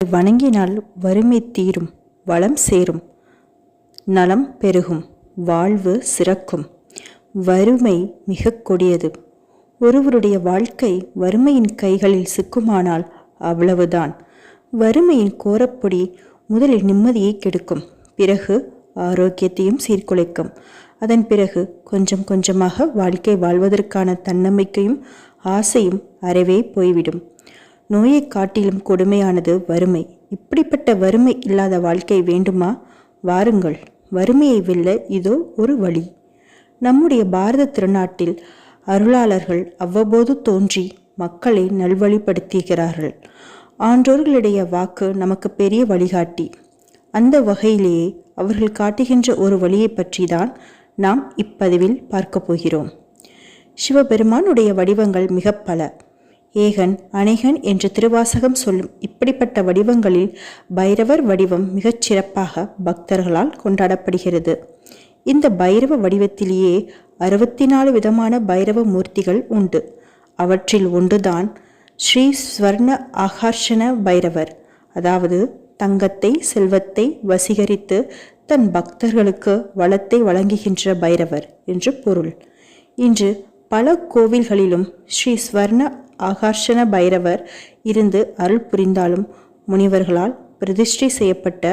வணங்கினால் வறுமை தீரும் வளம் சேரும் நலம் பெருகும் வாழ்வு சிறக்கும். வறுமை மிக கொடியது. ஒருவருடைய வாழ்க்கை வறுமையின் கைகளில் சிக்குமானால் அவ்வளவுதான். வறுமையின் கோரப்பொடி முதலில் நிம்மதியை கெடுக்கும் பிறகு ஆரோக்கியத்தையும் சீர்குலைக்கும். அதன் பிறகு கொஞ்சம் கொஞ்சமாக வாழ்க்கை வாழ்வதற்கான தன்னம்பிக்கையும் ஆசையும் அறவே போய்விடும். நோயை காட்டிலும் கொடுமையானது வறுமை. இப்படிப்பட்ட வறுமை இல்லாத வாழ்க்கை வேண்டுமா? வாருங்கள் வறுமையை வெல்ல இதோ ஒரு வழி. நம்முடைய பாரத திருநாட்டில் அருளாளர்கள் அவ்வப்போது தோன்றி மக்களை நல்வழிப்படுத்துகிறார்கள். ஆன்றோர்களுடைய வாக்கு நமக்கு பெரிய வழிகாட்டி. அந்த வகையிலேயே அவர்கள் காட்டுகின்ற ஒரு வழியை பற்றி தான் நாம் இப்பதிவில் பார்க்க போகிறோம். சிவபெருமானுடைய வடிவங்கள் மிக பல. ஏகன் அநேகன் என்று திருவாசகம் சொல்லும் இப்படிப்பட்ட வடிவங்களில் பைரவர் வடிவம் மிகச் சிறப்பாக பக்தர்களால் கொண்டாடப்படுகிறது. இந்த பைரவ வடிவத்திலேயே அறுபத்தி நாலு விதமான பைரவ மூர்த்திகள் உண்டு. அவற்றில் ஒன்றுதான் ஸ்ரீ ஸ்வர்ண ஆகர்ஷண பைரவர் அதாவது தங்கத்தை செல்வத்தை வசீகரித்து தன் பக்தர்களுக்கு வளத்தை வழங்குகின்ற பைரவர் என்று பொருள். இன்று பல கோவில்களிலும் ஸ்ரீ ஸ்வர்ண ஆகர்ஷண பைரவர் இருந்து அருள் புரிந்தாலும் முனிவர்களால் பிரதிஷ்டை செய்யப்பட்ட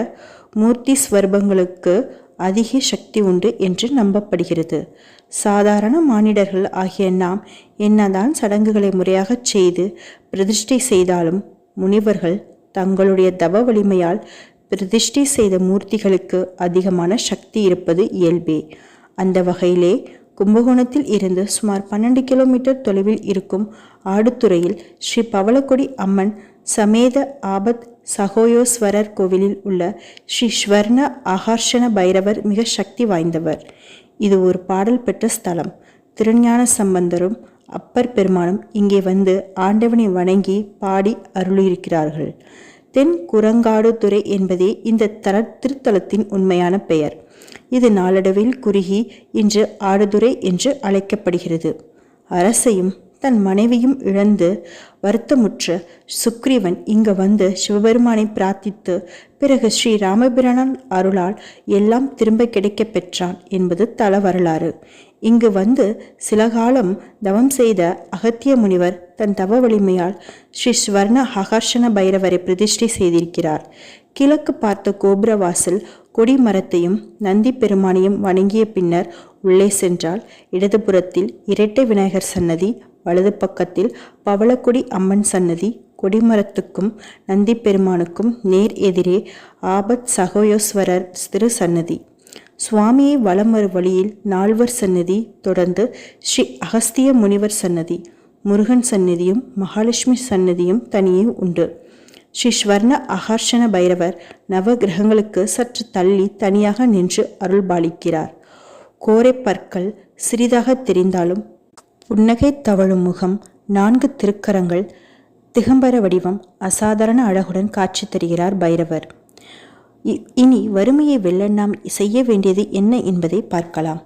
மூர்த்தி ஸ்வரூபங்களுக்கு அதிக சக்தி உண்டு என்று நம்பப்படுகிறது. சாதாரண மானிடர்கள் ஆகிய நாம் என்னதான் சடங்குகளை முறையாகச் செய்து பிரதிஷ்டை செய்தாலும் முனிவர்கள் தங்களுடைய தவ வலிமையால் பிரதிஷ்டை செய்த மூர்த்திகளுக்கு அதிகமான சக்தி இருப்பது இயல்பே. அந்த வகையிலே கும்பகோணத்தில் இருந்து சுமார் பன்னெண்டு கிலோமீட்டர் தொலைவில் இருக்கும் ஆடுத்துறையில் ஸ்ரீ பவளக்கொடி அம்மன் சமேத ஆபத் சகோயோஸ்வரர் கோவிலில் உள்ள ஸ்ரீ ஸ்வர்ண ஆகர்ஷண பைரவர் மிக சக்தி வாய்ந்தவர். இது ஒரு பாடல் பெற்ற ஸ்தலம். திருஞான சம்பந்தரும் அப்பர் பெருமானும் இங்கே வந்து ஆண்டவனை வணங்கி பாடி அருளியிருக்கிறார்கள். தென் குரங்காடுதுறை என்பதே இந்த தல திருத்தலத்தின் உண்மையான பெயர். இது நாளடைவில் குறுகி இன்று ஆடுதுறை என்று அழைக்கப்படுகிறது. அரசையும் தன் மனைவியும் இழந்து வருத்தமுற்ற சுக்ரீவன் இங்கு வந்து சிவபெருமானை பிரார்த்தித்து பிறகு ஸ்ரீ ராமபிரணன் அருளால் எல்லாம் திரும்ப கிடைக்க பெற்றான் என்பது தல வரலாறு இங்கு வந்து சில காலம் தவம் செய்த அகத்திய முனிவர் தன் தவ வலிமையால் ஸ்ரீ ஸ்வர்ண ஹகர்ஷண பைரவரை பிரதிஷ்டை செய்திருக்கிறார். கிழக்கு பார்த்த கோபுரவாசல் கொடிமரத்தையும் நந்தி பெருமானையும் வணங்கிய பின்னர் உள்ளே சென்றால் இடதுபுறத்தில் இரட்டை விநாயகர் சன்னதி வலது பக்கத்தில் பவளக்குடி அம்மன் சன்னதி கொடிமரத்துக்கும் நந்தி பெருமானுக்கும் நேர் எதிரே ஆபத் சகோயோஸ்வரர் திரு சன்னதி. சுவாமியை வலம் ஒரு வழியில் நால்வர் சன்னதி தொடர்ந்து ஸ்ரீ அகஸ்திய முனிவர் சன்னதி முருகன் சன்னதியும் மகாலட்சுமி சன்னதியும் தனியே உண்டு. ஸ்ரீ ஸ்வர்ண அகர்ஷண பைரவர் நவ கிரகங்களுக்கு சற்று தள்ளி தனியாக நின்று அருள்பாலிக்கிறார். கோரை பற்கள் சிறிதாக தெரிந்தாலும் புன்னகை தவழும் முகம் நான்கு திருக்கரங்கள் திகம்பர வடிவம் அசாதாரண அழகுடன் காட்சி தருகிறார் பைரவர். இனி வறுமையை வெல்ல நாம் செய்ய வேண்டியது என்ன என்பதை பார்க்கலாம்.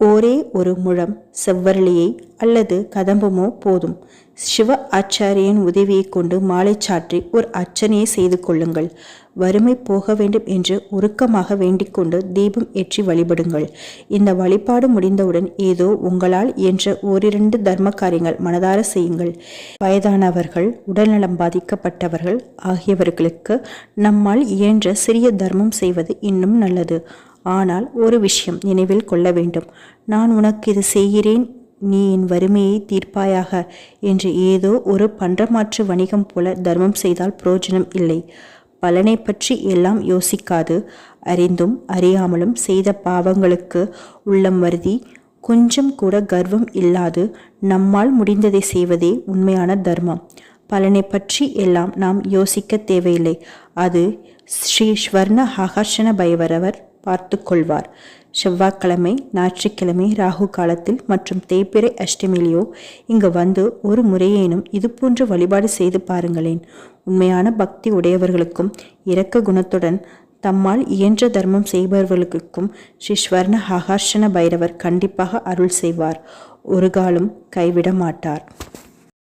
ஒரே ஒரு முழம் செவ்வரளியை அல்லது கதம்பமோ போதும். சிவ ஆச்சாரியன் உதவியை கொண்டு மாலை சாற்றி ஒரு அர்ச்சனையை செய்து கொள்ளுங்கள். வறுமை போக வேண்டும் என்று உருக்கமாக வேண்டிக்கொண்டு தீபம் ஏற்றி வழிபடுங்கள். இந்த வழிபாடு முடிந்தவுடன் ஏதோ உங்களால் இயன்ற ஓரிரண்டு தர்ம காரியங்கள் மனதார செய்யுங்கள். வயதானவர்கள் உடல்நலம் பாதிக்கப்பட்டவர்கள் ஆகியவர்களுக்கு நம்மால் இயன்ற சிறிய தர்மம் செய்வது இன்னும் நல்லது. ஆனால் ஒரு விஷயம் நினைவில் கொள்ள வேண்டும். நான் உனக்கு இது செய்கிறேன். நீ என் வறுமையை தீர்ப்பாயாக என்று ஏதோ ஒரு பண்டமாற்று வணிகம் போல தர்மம் செய்தால் பிரயோஜனம் இல்லை. பலனை பற்றி எல்லாம் யோசிக்காது. அறிந்தும் அறியாமலும் செய்த பாவங்களுக்கு உள்ளம் வருதி. கொஞ்சம் கூட கர்வம் இல்லாது நம்மால் முடிந்ததை செய்வதே உண்மையான தர்மம். பலனை பற்றி எல்லாம் நாம் யோசிக்க தேவையில்லை. அது ஸ்ரீ ஸ்வர்ண ஹகர்ஷண பைவரவர் பார்த்து கொள்வார் செவ்வாய்க்கிழமை ஞாயிற்றுக்கிழமை ராகு காலத்தில் மற்றும் தேய்பிறை அஷ்டமியிலையோ இங்கு வந்து ஒரு முறையேனும் இதுபோன்று வழிபாடு செய்து பாருங்களேன். உண்மையான பக்தி உடையவர்களுக்கும் இரக்க குணத்துடன் தம்மால் இயன்ற தர்மம் செய்பவர்களுக்கும் ஸ்ரீ ஸ்வர்ண ஹகார்ஷண பைரவர் கண்டிப்பாக அருள் செய்வார். ஒரு காலம் கைவிட மாட்டார்